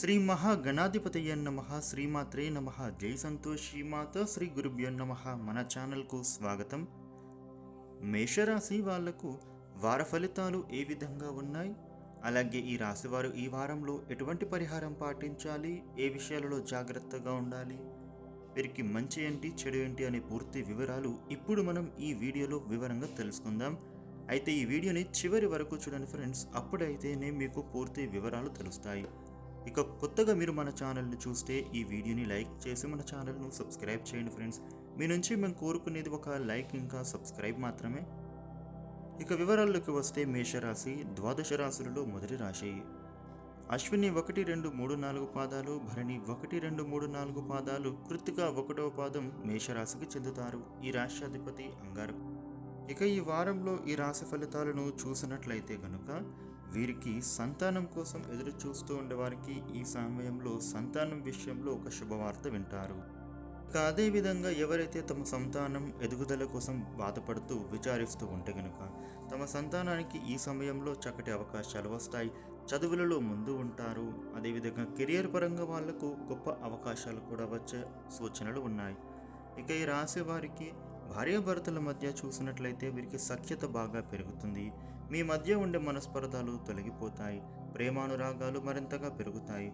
శ్రీ మహాగణాధిపతయ నమ శ్రీమాత్రే నమ. జై సంతోషి మాత శ్రీ గురుభ్యో నమ. మన ఛానల్కు స్వాగతం. మేషరాశి వాళ్ళకు వార ఫలితాలు ఏ విధంగా ఉన్నాయి? అలాగే ఈ రాశివారు ఈ వారంలో ఎటువంటి పరిహారం పాటించాలి? ఏ విషయాలలో జాగ్రత్తగా ఉండాలి? వీరికి మంచి ఏంటి చెడు ఏంటి అనే పూర్తి వివరాలు ఇప్పుడు మనం ఈ వీడియోలో వివరంగా తెలుసుకుందాం. అయితే ఈ వీడియోని చివరి వరకు చూడండి ఫ్రెండ్స్. అప్పుడైతేనే మీకు పూర్తి వివరాలు తెలుస్తాయి. ఇక కొత్తగా మీరు మన ఛానల్ని చూస్తే ఈ వీడియోని లైక్ చేసి మన ఛానల్ను సబ్స్క్రైబ్ చేయండి ఫ్రెండ్స్. మీ నుంచి మేము కోరుకునేది ఒక లైక్ ఇంకా సబ్స్క్రైబ్ మాత్రమే. ఇక వివరాల్లోకి వస్తే మేషరాశి ద్వాదశ రాశులలో మొదటి రాశి. అశ్విని ఒకటి రెండు మూడు నాలుగు పాదాలు భరణి ఒకటి రెండు మూడు నాలుగు పాదాలు కృత్తిక ఒకటవ పాదం మేషరాశికి చెందుతారు. ఈ రాష్ట్రాధిపతి అంగారకుడు. ఇక ఈ వారంలో ఈ రాశి ఫలితాలను చూసినట్లయితే కనుక వీరికి సంతానం కోసం ఎదురు చూస్తూ ఉండేవారికి ఈ సమయంలో సంతానం విషయంలో ఒక శుభవార్త వింటారు. ఇక అదేవిధంగా ఎవరైతే తమ సంతానం ఎదుగుదల కోసం బాధపడుతూ విచారిస్తూ ఉంటే గనుక తమ సంతానానికి ఈ సమయంలో చక్కటి అవకాశాలు వస్తాయి. చదువులలో ముందు ఉంటారు. అదేవిధంగా కెరియర్ పరంగా వాళ్ళకు గొప్ప అవకాశాలు కూడా వచ్చే సూచనలు ఉన్నాయి. ఇక ఈ రాసే వారికి భార్యాభర్తల మధ్య చూసినట్లయితే వీరికి సఖ్యత బాగా పెరుగుతుంది. మీ మధ్య ఉండే మనస్పర్ధలు తొలగిపోతాయి ప్రేమానురాగాలు మరింతగా పెరుగుతాయి.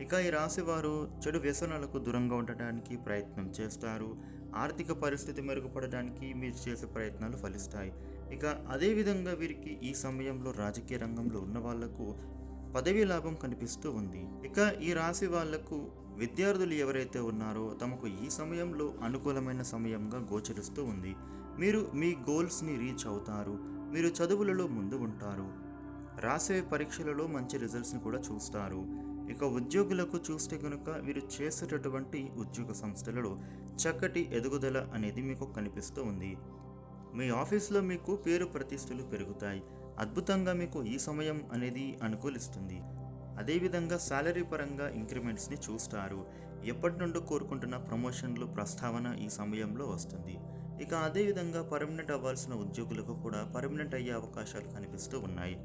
ఇక ఈ రాశి వారు చెడు వ్యసనాలకు దూరంగా ఉండటానికి ప్రయత్నం చేస్తారు. ఆర్థిక పరిస్థితి మెరుగుపడడానికి మీరు చేసే ప్రయత్నాలు ఫలిస్తాయి. ఇక అదేవిధంగా వీరికి ఈ సమయంలో రాజకీయ రంగంలో ఉన్న వాళ్ళకు పదవీ లాభం కనిపిస్తూ ఉంది. ఇక ఈ రాశి వాళ్ళకు విద్యార్థులు ఎవరైతే ఉన్నారో తమకు ఈ సమయంలో అనుకూలమైన సమయంగా గోచరిస్తూ ఉంది. మీరు మీ గోల్స్ని రీచ్ అవుతారు. మీరు చదువులలో ముందు ఉంటారు. రాసే పరీక్షలలో మంచి రిజల్ట్స్ని కూడా చూస్తారు. ఇక ఉద్యోగులకు చూస్తే కనుక వీరు చేసేటటువంటి ఉద్యోగ సంస్థలలో చక్కటి ఎదుగుదల అనేది మీకు కనిపిస్తూ ఉంది. మీ ఆఫీస్లో మీకు పేరు ప్రతిష్టలు పెరుగుతాయి. అద్భుతంగా మీకు ఈ సమయం అనేది అనుకూలిస్తుంది. అదేవిధంగా శాలరీ పరంగా ఇంక్రిమెంట్స్ని చూస్తారు. ఎప్పటి నుండో కోరుకుంటున్న ప్రమోషన్లు ప్రస్తావన ఈ సమయంలో వస్తుంది. ఇక అదేవిధంగా పర్మనెంట్ అవ్వాల్సిన ఉద్యోగులకు కూడా పర్మనెంట్ అయ్యే అవకాశాలు కనిపిస్తూ ఉన్నాయి.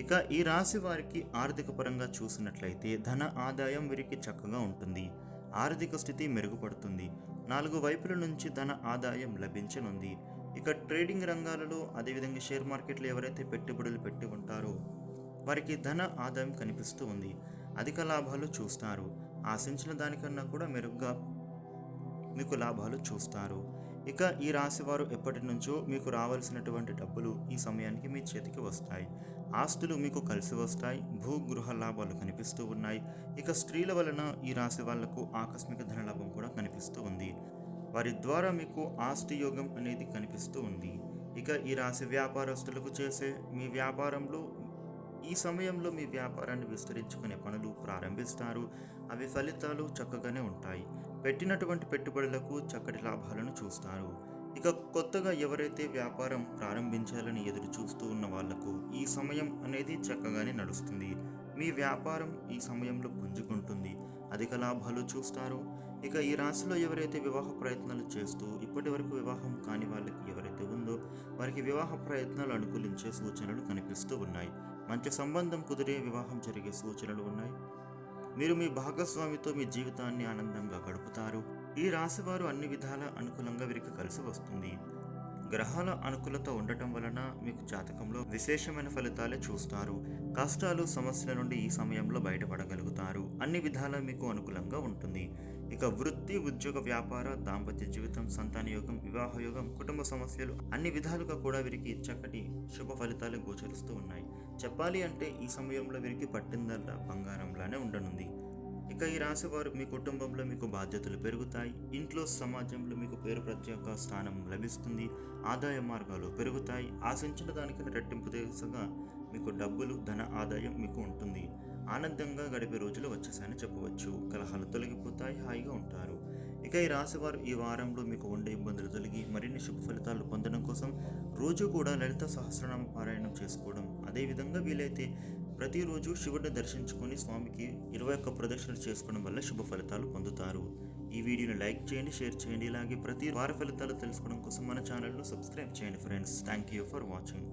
ఇక ఈ రాశి వారికి ఆర్థిక పరంగా చూసినట్లయితే ధన ఆదాయం వీరికి చక్కగా ఉంటుంది. ఆర్థిక స్థితి మెరుగుపడుతుంది. నాలుగు వైపుల నుంచి ధన ఆదాయం లభించనుంది. ఇక ట్రేడింగ్ రంగాలలో అదేవిధంగా షేర్ మార్కెట్లో ఎవరైతే పెట్టుబడులు పెట్టి ఉంటారో వారికి ధన ఆదాయం కనిపిస్తూ ఉంది. అధిక లాభాలు చూస్తారు. ఆశించిన దానికన్నా కూడా మెరుగ్గా మీకు లాభాలు చూస్తారు. ఇక ఈ రాశివారు ఎప్పటి నుంచో మీకు రావాల్సినటువంటి డబ్బులు ఈ సమయానికి మీ చేతికి వస్తాయి. ఆస్తులు మీకు కలిసి వస్తాయి. భూగృహ లాభాలు కనిపిస్తూ ఉన్నాయి. ఇక స్త్రీల వలన ఈ రాశి వాళ్ళకు ఆకస్మిక ధనలాభం కూడా కనిపిస్తూ ఉంది. వారి ద్వారా మీకు ఆస్తి యోగం అనేది కనిపిస్తూ ఉంది. ఇక ఈ రాశి వ్యాపారస్తులకు చేసే మీ వ్యాపారంలో ఈ సమయంలో మీ వ్యాపారాన్ని విస్తరించుకునే పనులు ప్రారంభిస్తారు. అవి ఫలితాలు చక్కగానే ఉంటాయి. పెట్టినటువంటి పెట్టుబడులకు చక్కటి లాభాలను చూస్తారు. ఇక కొత్తగా ఎవరైతే వ్యాపారం ప్రారంభించాలని ఎదురు చూస్తూ ఉన్న వాళ్ళకు ఈ సమయం అనేది చక్కగానే నడుస్తుంది. మీ వ్యాపారం ఈ సమయంలో పుంజుకుంటుంది. అధిక లాభాలు చూస్తారు. ఇక ఈ రాశిలో ఎవరైతే వివాహ ప్రయత్నాలు చేస్తూ ఇప్పటి వరకు వివాహం కాని వాళ్ళకి ఎవరైతే ఉందో వారికి వివాహ ప్రయత్నాలు అనుకూలించే సూచనలు కనిపిస్తూ ఉన్నాయి. మంచి సంబంధం కుదిరే వివాహం జరిగే సూచనలు ఉన్నాయి. మీరు మీ భాగస్వామితో మీ జీవితాన్ని ఆనందంగా గడుపుతారు. ఈ రాశివారు అన్ని విధాల అనుకూలంగా వీరికి కలిసి వస్తుంది. గ్రహాల అనుకూలత ఉండటం వలన మీకు జాతకంలో విశేషమైన ఫలితాలే చూస్తారు. కష్టాలు సమస్యల నుండి ఈ సమయంలో బయటపడగలుగుతారు. అన్ని విధాలా మీకు అనుకూలంగా ఉంటుంది. ఇక వృత్తి ఉద్యోగ వ్యాపార దాంపత్య జీవితం సంతాన యోగం వివాహ యోగం కుటుంబ సమస్యలు అన్ని విధాలుగా కూడా వీరికి చక్కటి శుభ ఫలితాలు గోచరిస్తూ ఉన్నాయి. చెప్పాలి అంటే ఈ సమయంలో వీరికి పట్టిందల్లా బంగారంలానే ఉండనుంది. ఇక ఈ రాశి వారు మీ కుటుంబంలో మీకు బాధ్యతలు పెరుగుతాయి. ఇంట్లో సమాజంలో మీకు పేరు ప్రత్యేక స్థానం లభిస్తుంది. ఆదాయ మార్గాలు పెరుగుతాయి. ఆశించిన దానికన్నా రెట్టింపు దేశంగా మీకు డబ్బులు ధన ఆదాయం మీకు ఉంటుంది. ఆనందంగా గడిపే రోజులు వచ్చేసాయని చెప్పవచ్చు. కలహాలు తొలగిపోతాయి. హాయిగా ఉంటారు. ఇక ఈ రాశివారు ఈ వారంలో మీకు ఉండే ఇబ్బందులు తొలగి మరిన్ని శుభ ఫలితాలు పొందడం కోసం రోజు కూడా లలిత సహస్రనామ పారాయణం చేసుకోవడం. అదేవిధంగా వీలైతే ప్రతిరోజు శివుడిని దర్శించుకొని స్వామికి ఇరవై ఒక్క ప్రదక్షిణలు చేసుకోవడం వల్ల శుభ ఫలితాలు పొందుతారు. ఈ వీడియోని లైక్ చేయండి షేర్ చేయండి. ఇలాగే ప్రతి వార ఫలితాలు తెలుసుకోవడం కోసం మన ఛానల్ను సబ్స్క్రైబ్ చేయండి friends. Thank you for watching.